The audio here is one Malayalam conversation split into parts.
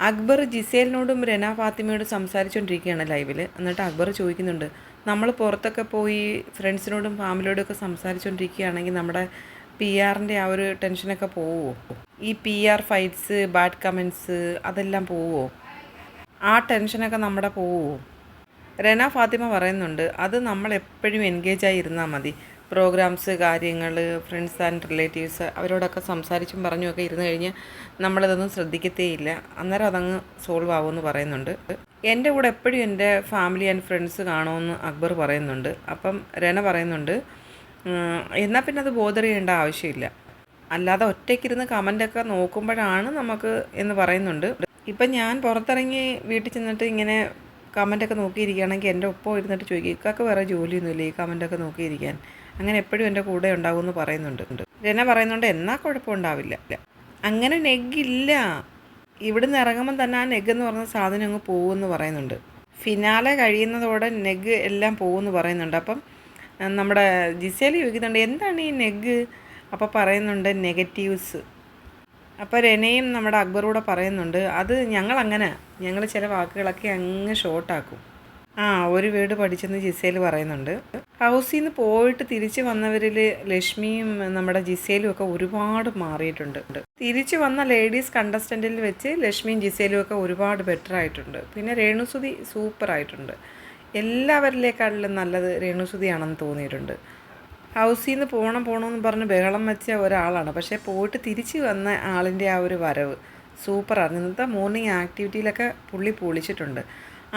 അക്ബർ ജിസേലിനോടും രന ഫാത്തിമയോടും സംസാരിച്ചുകൊണ്ടിരിക്കുകയാണ് ലൈവിൽ എന്നിട്ട് അക്ബർ ചോദിക്കുന്നുണ്ട് നമ്മൾ പുറത്തൊക്കെ പോയി ഫ്രണ്ട്സിനോടും ഫാമിലിയോടും ഒക്കെ സംസാരിച്ചുകൊണ്ടിരിക്കുകയാണെങ്കിൽ നമ്മുടെ പി ആറിന്റെ ആ ഒരു ടെൻഷനൊക്കെ പോവുമോ ഈ P R fights bad comments അതെല്ലാം പോവുമോ ആ ടെൻഷനൊക്കെ നമ്മുടെ പോവുമോ രന ഫാത്തിമ പറയുന്നുണ്ട് അത് നമ്മൾ എപ്പോഴും എൻഗേജായി ഇരുന്നാൽ മതി. പ്രോഗ്രാംസ് കാര്യങ്ങൾ ഫ്രണ്ട്സ് ആൻഡ് റിലേറ്റീവ്സ് അവരോടൊക്കെ സംസാരിച്ചും പറഞ്ഞുമൊക്കെ ഇരുന്ന് കഴിഞ്ഞ് നമ്മളതൊന്നും ശ്രദ്ധിക്കത്തേയില്ല. അന്നേരം അതങ്ങ് സോൾവ് ആവുമെന്ന് പറയുന്നുണ്ട്. എന്റെ കൂടെ എപ്പോഴും എന്റെ ഫാമിലി ആൻഡ് ഫ്രണ്ട്സ് കാണുമെന്ന് അക്ബർ പറയുന്നുണ്ട്. അപ്പം രന പറയുന്നുണ്ട് "ഉം, എന്നാൽ പിന്നെ അത് ബോധർ ചെയ്യേണ്ട ആവശ്യമില്ല. അല്ലാതെ ഒറ്റയ്ക്കിരുന്ന് കമന്റൊക്കെ നോക്കുമ്പോഴാണ് നമുക്ക് എന്ന് പറയുന്നുണ്ട്. ഇപ്പം ഞാൻ പുറത്തിറങ്ങി വീട്ടിൽ ചെന്നിട്ട് ഇങ്ങനെ കമന്റൊക്കെ നോക്കിയിരിക്കുകയാണെങ്കിൽ എന്റെ ഒപ്പം ഇരുന്നിട്ട് ചോദിക്കും ഇക്കൊക്കെ വേറെ ജോലിയൊന്നുമില്ല ഈ കമന്റൊക്കെ നോക്കിയിരിക്കാൻ? അങ്ങനെ എപ്പോഴും എന്റെ കൂടെ ഉണ്ടാവും എന്ന് പറയുന്നുണ്ട്. രന പറയുന്നുണ്ട് എന്നാൽ കുഴപ്പമുണ്ടാവില്ല അങ്ങനെ നെഗില്ല. ഇവിടുന്ന് ഇറങ്ങുമ്പോൾ തന്നെ ആ നെഗ് എന്ന് പറഞ്ഞ സാധനം അങ്ങ് പോകുമെന്ന് പറയുന്നുണ്ട്. ഫിനാലെ കഴിയുന്നതോടെ നെഗ് എല്ലാം പോകുമെന്ന് പറയുന്നുണ്ട്. അപ്പം നമ്മുടെ ജിസേൽ ചോദിക്കുന്നുണ്ട് എന്താണ് ഈ നെഗ്? അപ്പോൾ പറയുന്നുണ്ട് നെഗറ്റീവ്സ്. അപ്പോൾ രനയും നമ്മുടെ അക്ബറൂടെ പറയുന്നുണ്ട് അത് ഞങ്ങളങ്ങനെ ഞങ്ങൾ ചില വാക്കുകളൊക്കെ അങ്ങ് ഷോർട്ടാക്കും ആ ഒരു വീട് പഠിച്ചെന്ന് ജിസേൽ പറയുന്നുണ്ട്. ഹൗസിൽ നിന്ന് പോയിട്ട് തിരിച്ചു വന്നവരിൽ ലക്ഷ്മിയും നമ്മുടെ ജിസേലും ഒക്കെ ഒരുപാട് മാറിയിട്ടുണ്ട്. തിരിച്ചു വന്ന ലേഡീസ് കണ്ടസ്റ്റന്റിൽ വെച്ച് ലക്ഷ്മിയും ജിസേലും ഒക്കെ ഒരുപാട് ബെറ്റർ ആയിട്ടുണ്ട്. പിന്നെ രേണുസുതി സൂപ്പർ ആയിട്ടുണ്ട്. എല്ലാവരിലേക്കാളിലും നല്ലത് രേണുസുതിയാണെന്ന് തോന്നിയിട്ടുണ്ട്. ഹൗസിൽ നിന്ന് പോകണം പോകണമെന്ന് പറഞ്ഞ് ബഹളം വെച്ച ഒരാളാണ്. പക്ഷേ പോയിട്ട് തിരിച്ചു വന്ന ആളിന്റെ ആ ഒരു വരവ് സൂപ്പറാണ് ഇന്നത്തെ മോർണിംഗ് ആക്ടിവിറ്റിയിലൊക്കെ പുള്ളി പൊളിച്ചിട്ടുണ്ട്.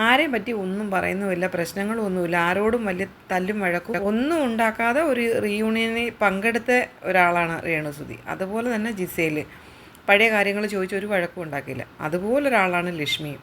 ആരെയും പറ്റി ഒന്നും പറയുന്നുമില്ല പ്രശ്നങ്ങളൊന്നുമില്ല ആരോടും വലിയ തല്ലും വഴക്കും ഒന്നും ഉണ്ടാക്കാതെ ഒരു റീയൂണിയനിൽ പങ്കെടുത്ത ഒരാളാണ് രേണുസുതി അതുപോലെ തന്നെ ജിസേൽ. പഴയ കാര്യങ്ങൾ ചോദിച്ച് ഒരു വഴക്കും ഉണ്ടാക്കിയില്ല. അതുപോലെ ഒരാളാണ് ലക്ഷ്മിയും